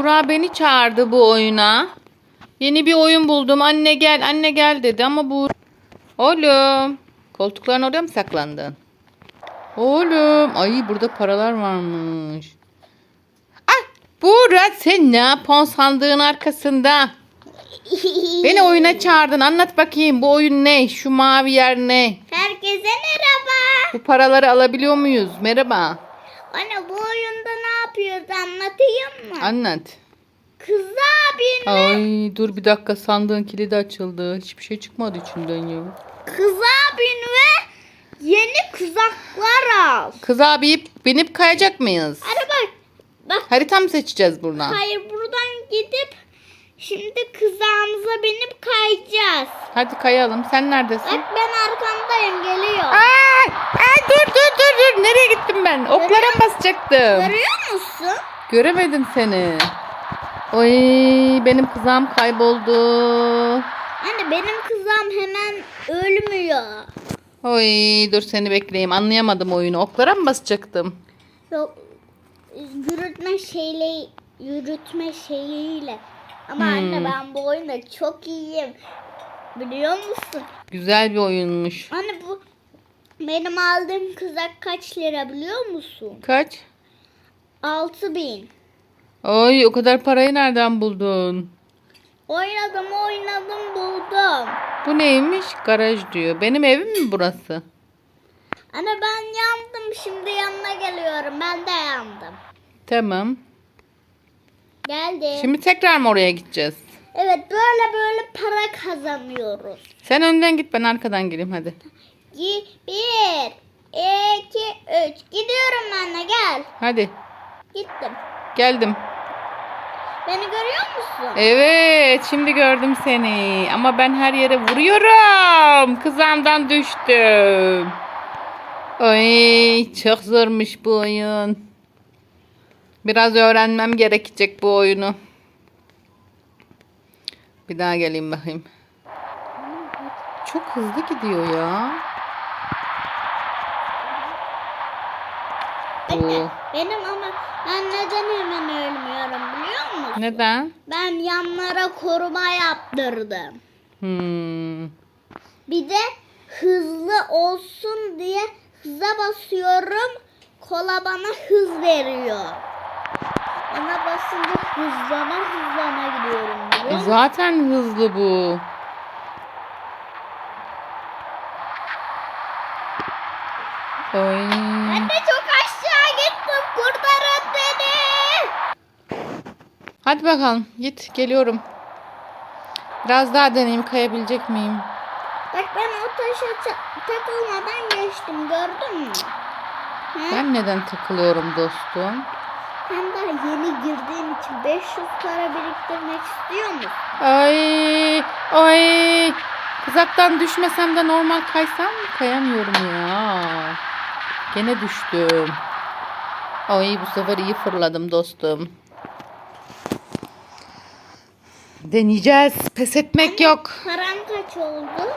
Buğra beni çağırdı bu oyuna. Yeni bir oyun buldum. Anne gel, anne gel dedi ama bu... Oğlum. Koltukların oraya mı saklandın? Oğlum. Ay burada paralar varmış. Ay Buğra sen ne yapıyorsun sandığın arkasında? Beni oyuna çağırdın. Anlat bakayım bu oyun ne? Şu mavi yer ne? Herkese merhaba. Bu paraları alabiliyor muyuz? Merhaba. Anne bu oyunda ne yapıyoruz anlatayım mı? Anlat. Kız abin Ay dur bir dakika sandığın kilidi açıldı. Hiçbir şey çıkmadı içinden ya. kız abin ve yeni kızaklar al. Kız abi binip kayacak mıyız? Bak. Bak Harita mı seçeceğiz buradan? hayır buradan gidip şimdi kızağımıza binip kayacağız. Hadi kayalım. Sen neredesin? Bak ben arkandayım geliyor. Ay, ay dur dur dur dur. Nereye gittim ben? Oklara basacaktım. Görüyor musun? Göremedim seni. Oy benim kızağım kayboldu. Anne benim kızağım hemen ölmüyor. Oy dur seni bekleyeyim. Anlayamadım oyunu. Oklara mı basacaktım? Yok yürütme şeyle yürütme şeyiyle. Ama Hmm. anne ben bu oyunda çok iyiyim. Biliyor musun? Güzel bir oyunmuş. Anne bu benim aldığım kızak kaç lira biliyor musun? Kaç? 6000. Oy o kadar parayı nereden buldun? Oynadım oynadım buldum. Bu neymiş? Garaj diyor. Benim evim mi burası? Anne ben yandım şimdi yanına geliyorum. Ben de yandım. Tamam. Geldim. Şimdi tekrar mı oraya gideceğiz? Evet böyle böyle para kazanıyoruz. Sen önden git ben arkadan geleyim hadi. Bir, iki, üç. Gidiyorum de gel. Hadi. Gittim. Geldim. Beni görüyor musun? Evet şimdi gördüm seni. Ama ben her yere vuruyorum. Kızağımdan düştüm. Ay çok zormuş bu oyun. Biraz öğrenmem gerekecek bu oyunu. Bir daha geleyim bakayım. Çok hızlı gidiyor ya. Anne, benim ama ben neden hemen ölmüyorum biliyor musun? Neden? Ben yanlara koruma yaptırdım. Hmm. Bir de hızlı olsun diye hıza basıyorum. Kola bana hız veriyor. Ona basınca hızlana hızlana gidiyorum biliyor E musun? zaten hızlı bu. Oy. De çok aşağı gittim. Kurtarın beni. Hadi bakalım git geliyorum. Biraz daha deneyeyim kayabilecek miyim? Bak ben o taşa ta- takılmadan geçtim gördün mü? Ben neden takılıyorum dostum? Sen daha yeni girdiğin için 500 para biriktirmek istiyor musun? Ay ay. Kızaktan düşmesem de normal kaysam mı? Kayamıyorum ya. Gene düştüm. Ay bu sefer iyi fırladım dostum. Deneyeceğiz. Pes etmek yok. Paran kaç oldu?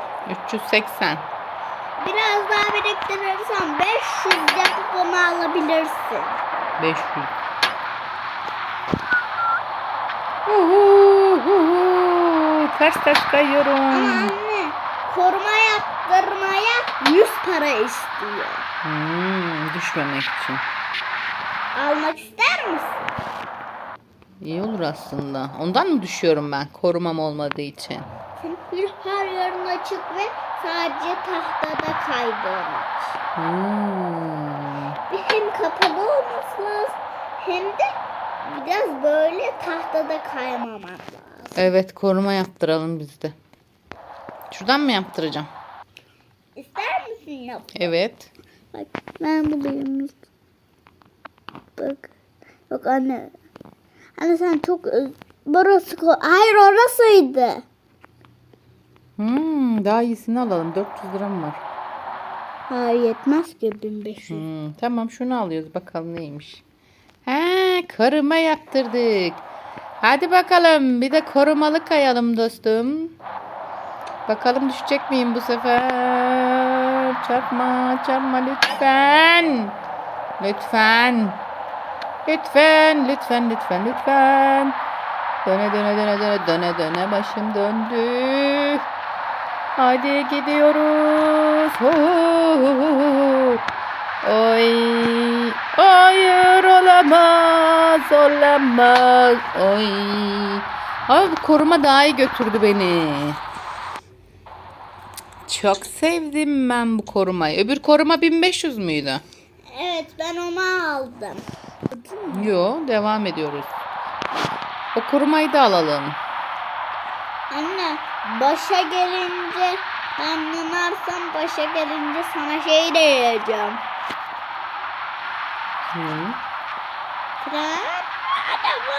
380. Biraz daha biriktirirsen 500 yapıp onu alabilirsin. 500. Uhu, uhu. Ters ters Ama kayıyorum. anne koruma yaptırmaya 100 para istiyor. Hmm, düşmemek için. Almak ister misin? İyi olur aslında. Ondan mı düşüyorum ben? Korumam olmadığı için. Senin her yerin açık ve sadece tahtada kaydırmak. Hmm. Hem kapalı olması lazım hem de biraz böyle tahtada kaymamak lazım. Evet koruma yaptıralım biz de. Şuradan mı yaptıracağım? İster misin yap? Evet. Bak ben bulayım. Bak. Yok anne. Anne sen çok burası Hayır orasıydı. Hmm, daha iyisini alalım. 400 liram var. Hayır yetmez ki 1500. Hmm, tamam şunu alıyoruz bakalım neymiş. Koruma yaptırdık. Hadi bakalım bir de korumalı kayalım dostum. Bakalım düşecek miyim bu sefer? Çarpma çarpma lütfen. Lütfen. Lütfen, lütfen, lütfen, lütfen. Döne döne döne döne döne döne başım döndü. Hadi gidiyoruz. Hu, hu, hu, hu. Oy. Hayır olamaz. Olamaz. Oy. Abi koruma daha iyi götürdü beni. Çok sevdim ben bu korumayı. Öbür koruma 1500 müydü? Evet ben onu aldım. Yo, devam ediyoruz. O korumayı da alalım. Anne başa gelince ben yanarsam başa gelince sana şey de yiyeceğim. Hı. Fren. Ama,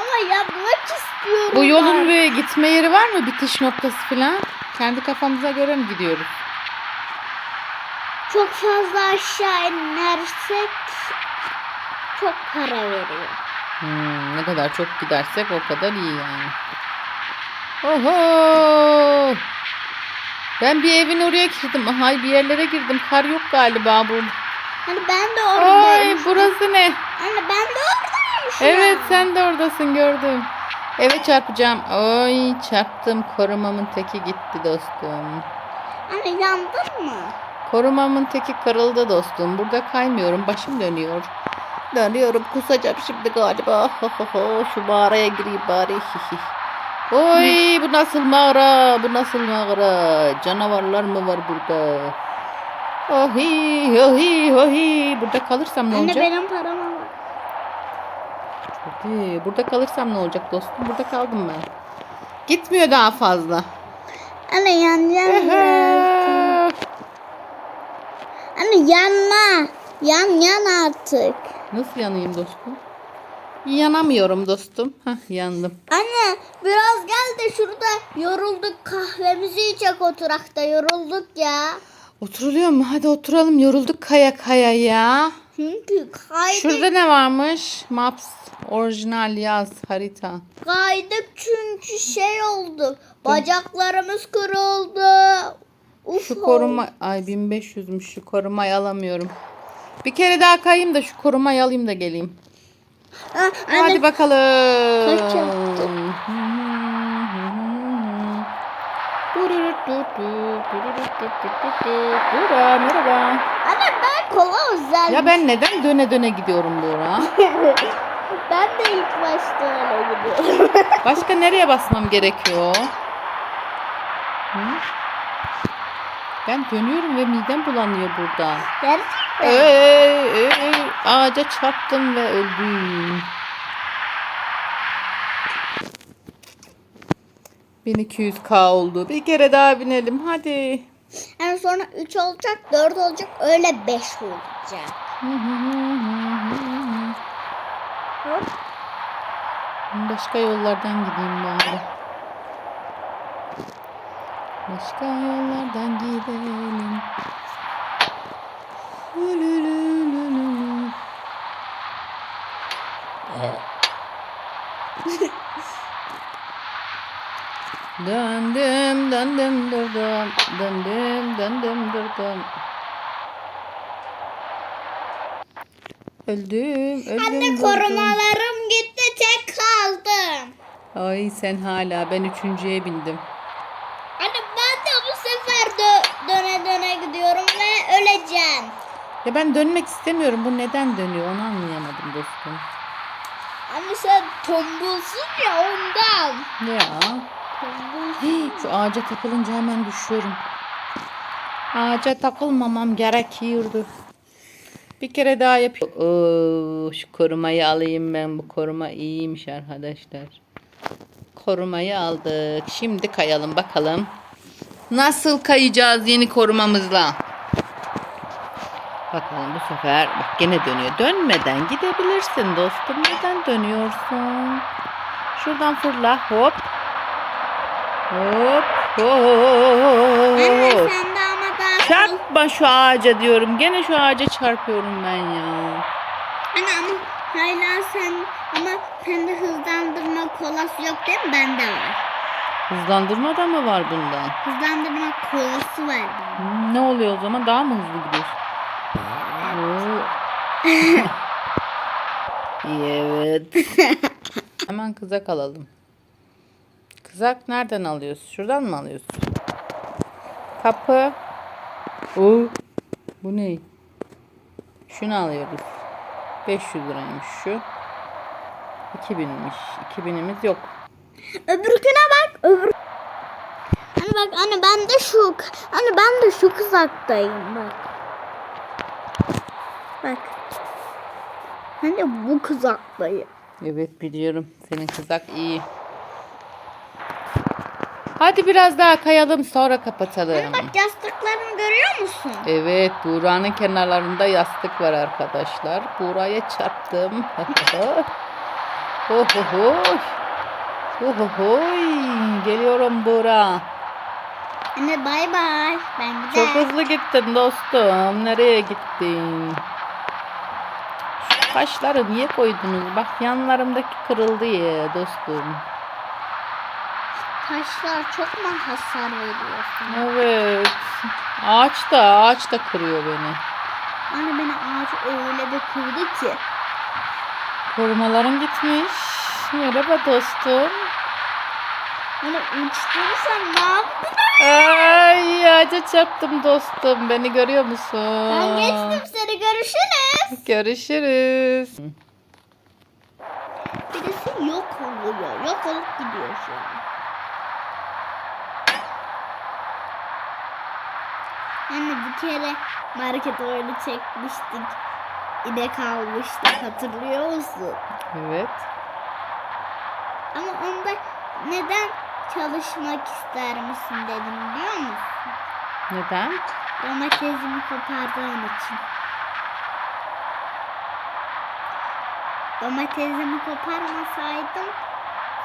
ama yapmak istiyorum. Bu yolun ben. bir gitme yeri var mı? Bitiş noktası falan? Kendi kafamıza göre mi gidiyoruz? Çok fazla aşağı inersek çok para veriyor. Hmm, ne kadar çok gidersek o kadar iyi yani. Oho! Ben bir evin oraya girdim. Ay bir yerlere girdim. Kar yok galiba burada. Hani ben de oradayım. Ay burası ne? Anne ben de oradayım Evet sen de oradasın gördüm. Eve çarpacağım. Ay çarptım. Korumamın teki gitti dostum. Anne yandın mı? Korumamın teki kırıldı dostum. Burada kaymıyorum. Başım dönüyor. Dönüyorum. Kusacağım şimdi galiba. Şu mağaraya gireyim bari. Oy bu nasıl mağara? Bu nasıl mağara? Canavarlar mı var burada? Ohi ohi ohi. Burada kalırsam ne Anne olacak? benim param var. Hadi, burada kalırsam ne olacak dostum? Burada kaldım ben. Gitmiyor daha fazla. Anne yanacağım. Anne yanma. Yan yan artık. Nasıl yanayım dostum? Yanamıyorum dostum. Hah yandım. Anne biraz gel de şurada yorulduk kahvemizi içecek oturakta yorulduk ya. Oturuluyor mu? Hadi oturalım. Yorulduk kaya kaya ya. Çünkü kaydık, Şurada ne varmış? Maps. Orijinal yaz harita. kaydık çünkü şey oldu. Bacaklarımız kırıldı. Uf, Şu koruma... Ay 1500'müş şu korumayı alamıyorum. Bir kere daha kayayım da şu korumayı alayım da geleyim. Anne, Hadi bakalım. Kaç? Buğra merhaba. anne ben kola özel. Ya ben neden döne döne gidiyorum Buğra? ben de ilk başta öyle gidiyorum. Başka nereye basmam gerekiyor? Hı? Ben dönüyorum ve midem bulanıyor burada. Gerçekten. Ey, ey, ağaca çarptım ve öldüm. 1200k oldu. Bir kere daha binelim hadi. Yani sonra 3 olacak, 4 olacak, öyle 5 olacak. Hop. Başka yollardan gideyim bari. Başka yollardan gidelim. Lülülülülülü. Döndüm, döndüm, durdum. Döndüm, döndüm, durdum. Öldüm, öldüm, Anne durdum. korumalarım gitti, tek kaldım. Ay sen hala ben üçüncüye bindim. Anne ben de bu sefer dö- döne döne gidiyorum ve öleceğim. Ya ben dönmek istemiyorum. Bu neden dönüyor onu anlayamadım dostum. Ama sen tombulsun ya ondan. Ya. Şu ağaca takılınca hemen düşüyorum. Ağaca takılmamam gerekiyordu. Bir kere daha yapayım. Oo, şu korumayı alayım ben. Bu koruma iyiymiş arkadaşlar. Korumayı aldık. Şimdi kayalım bakalım. Nasıl kayacağız yeni korumamızla? Bakalım bu sefer bak gene dönüyor. Dönmeden gidebilirsin dostum. Neden dönüyorsun? Şuradan fırla. Hop. Hop. Anne Hop. sen de ama daha hızlı- Çarpma şu ağaca diyorum. Gene şu ağaca çarpıyorum ben ya. Anne ama hala sen ama sende hızlandırma kolası yok değil mi? Bende var. Hızlandırma da mı var bundan? Hızlandırma kolası var bende. Hmm, Ne oluyor o zaman? Daha mı hızlı gidiyorsun? Oo. Evet. Hemen kızak alalım. Kızak nereden alıyoruz? Şuradan mı alıyoruz? Kapı. Oo. Bu ne? Şunu alıyoruz. 500 liraymış şu. 2000'miş. 2000'imiz yok. Öbürküne bak. Öbür... Hani bak anne ben de şu hani ben de şu kızaktayım bak. Bak. Hani bu kızaktayım. Evet biliyorum. Senin kızak iyi. Hadi biraz daha kayalım sonra kapatalım. Bak yastıklarımı görüyor musun? Evet, Buğra'nın kenarlarında yastık var arkadaşlar. Buğra'ya çarptım. Ohohoy. Ohohoy. Geliyorum Buğra. Anne bay bay. Ben Çok giderim. hızlı gittin dostum. Nereye gittin? Şu kaşları niye koydunuz? Bak yanlarımdaki kırıldı ya dostum. Taşlar çok mu hasar veriyorsun? Evet. Ağaç da ağaç da kırıyor beni. Anne beni ağaç öyle bir kırdı ki. Korumaların gitmiş. Merhaba dostum. Hani uçtuysam ne yaptın? Ay ağaca çarptım dostum. Beni görüyor musun? Ben geçtim seni görüşürüz. Görüşürüz. Birisi yok oluyor. Yok olup gidiyor şu an. Anne bir kere market oyunu çekmiştik. İnek almıştık hatırlıyor musun? Evet. Ama onda neden çalışmak ister misin dedim biliyor musun? Neden? Domatesimi kopardığın için. Domatesimi koparmasaydım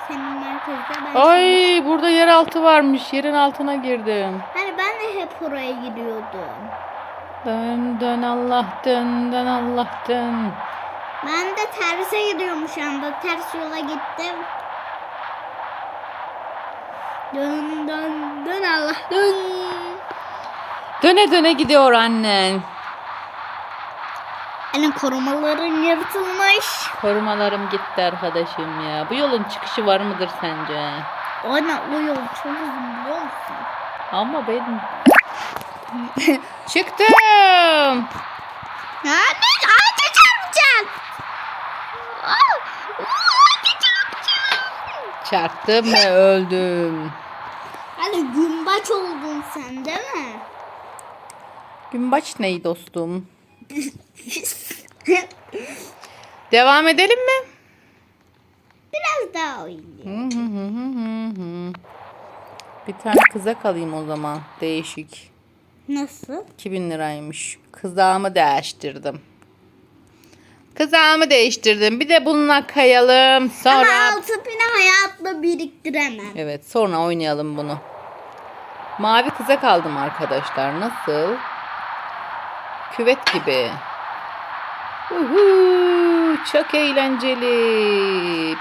senin merkezde ben Ay burada yeraltı varmış. Yerin altına girdim. Hani de hep oraya gidiyordum. Dön dön Allah dön dön Allah dön. Ben de terse gidiyorum şu anda. Ters yola gittim. Dön dön dön Allah dön. Döne döne gidiyor annen. Anne korumaların yırtılmış. Korumalarım gitti arkadaşım ya. Bu yolun çıkışı var mıdır sence? Anne o yol çok uzun biliyor musun? Ama ben... Çıktım. Anne ağaca çarpacaksın. Ağaca çarpacaksın. Çarptım ve öldüm. Hani gümbaç oldun sen değil mi? Günbaş ney dostum? Devam edelim mi? Biraz daha oynayayım. Hı hı hı hı hı. Bir tane kızak alayım o zaman. Değişik. Nasıl? 2000 liraymış. Kızağımı değiştirdim. Kızağımı değiştirdim. Bir de bununla kayalım. Sonra... Ama altı bini hayatla biriktiremem. Evet sonra oynayalım bunu. Mavi kızak aldım arkadaşlar. Nasıl? Küvet gibi. Uhu, çok eğlenceli.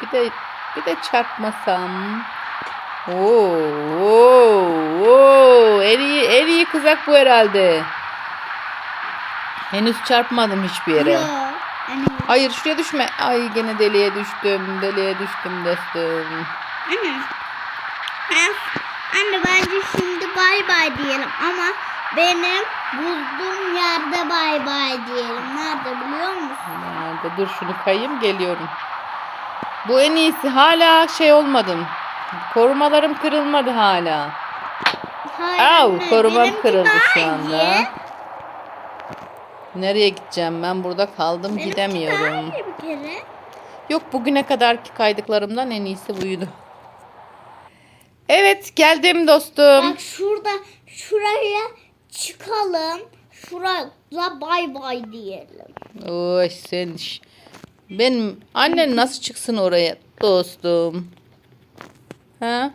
Bir de bir de çarpmasam. Oo, oo, oo. En iyi en iyi kızak bu herhalde. Henüz çarpmadım hiçbir yere. Yo. Anne, Hayır şuraya düşme. Ay gene deliğe düştüm. Deliğe düştüm dostum. anne. Anne bence şimdi bay bay diyelim ama benim bulduğum yerde bay bay diyelim. Nerede biliyor musun? Nerede? Dur şunu kayayım geliyorum. Bu en iyisi. Hala şey olmadım. Korumalarım kırılmadı hala. Hayır Au, korumam benimki kırıldı daha şu iyi. anda. Nereye gideceğim? Ben burada kaldım Benimki gidemiyorum. daha iyi bir kere. Yok bugüne kadarki kaydıklarımdan en iyisi buydu. Evet geldim dostum. Bak şurada şuraya çıkalım. Şurada bay bay diyelim. Oy sen ş- benim annen nasıl çıksın oraya dostum? 啊